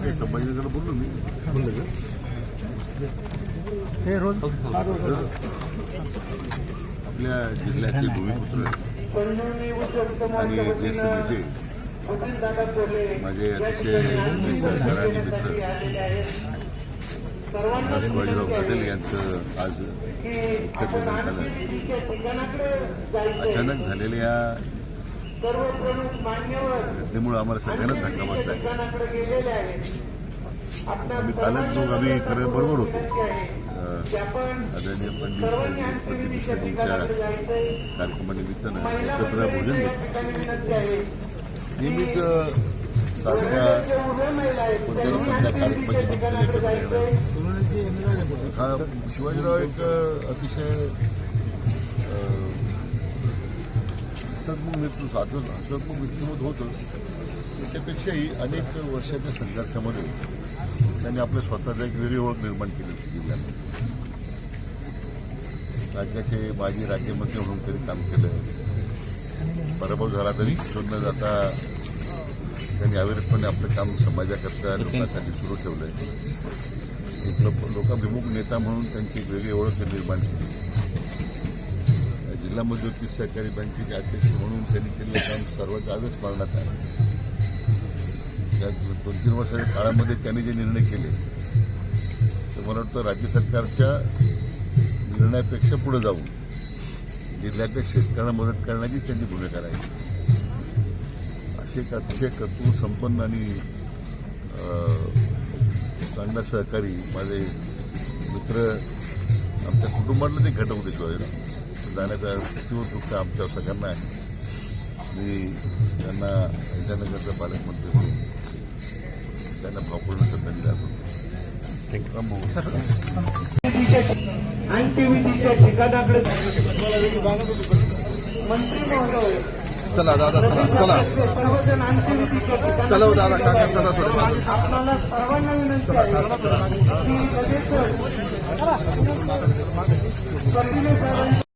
काही संभाजीनगर बोललो मी. हे रोज आपल्या जिल्ह्याचे भूमिपुत्र आणि ज्येष्ठ नेते माझे अतिशय सहकार आणि मित्र शिवाजीराव पटेल यांचं आज मुख्य निधन झालं. अचानक झालेल्या घटनेमुळे आम्हाला सगळ्यांनाच धक्का बसला आम्ही कालच लोक आम्ही खरं बरोबर होतो. आदरणीय पंडित प्रतिष्ठानीच्या कार्यक्रमानिमित्तानं एकत्र भोजन घेतलं. नेहमीच कोणत्या एकत्र शिवाजीराव एक अतिशय हसतमुख नेतृत्व हसत हसतमुख व्यक्तिमत्व होतं त्याच्यापेक्षाही अनेक वर्षाच्या संघर्षामध्ये त्यांनी आपल्या स्वतःचा एक वेगळी ओळख निर्माण केली जिल्ह्यात राज्याचे माजी राज्यमंत्री म्हणून त्यांनी काम केलं. पराभव झाला तरी शोध न जाता. त्यांनी अविरतपणे आपलं काम समाजाकरता लोकांसाठी सुरू ठेवलंय. एक लोक लोकाभिमुख नेता म्हणून त्यांची एक वेगळी ओळख निर्माण केली. जिल्हा मध्यवर्ती सहकारी बँकेचे अध्यक्ष म्हणून त्यांनी केलेलं काम सर्वांच्या आवेश पाळण्यात आलं. त्या दोन तीन वर्षाच्या काळामध्ये त्यांनी जे निर्णय केले तर मला वाटतं राज्य सरकारच्या निर्णयापेक्षा पुढे जाऊन जिल्ह्यातल्या शेतकऱ्यांना मदत करण्याची त्यांची भूमिका राहील. असे एक अतिशय कर्तृत्व संपन्न आणि अं, चांगला सहकारी माझे मित्र आमच्या कुटुंबातलं ते घटक होते शिवाजीराव. जाण्याचा तीव्र दुःख आमच्या सगळ्यांना आहे. मी त्यांना ईटानगरचा पालकमंत्री म्हणून त्यांना भावपूर्ण श्रद्धांजली दाखवतो आणि टीव्हीच्या ठिकाणाकडे. मंत्री महोदय चला दादा चला चला चला हो दादा काका चला थोडं आपल्याला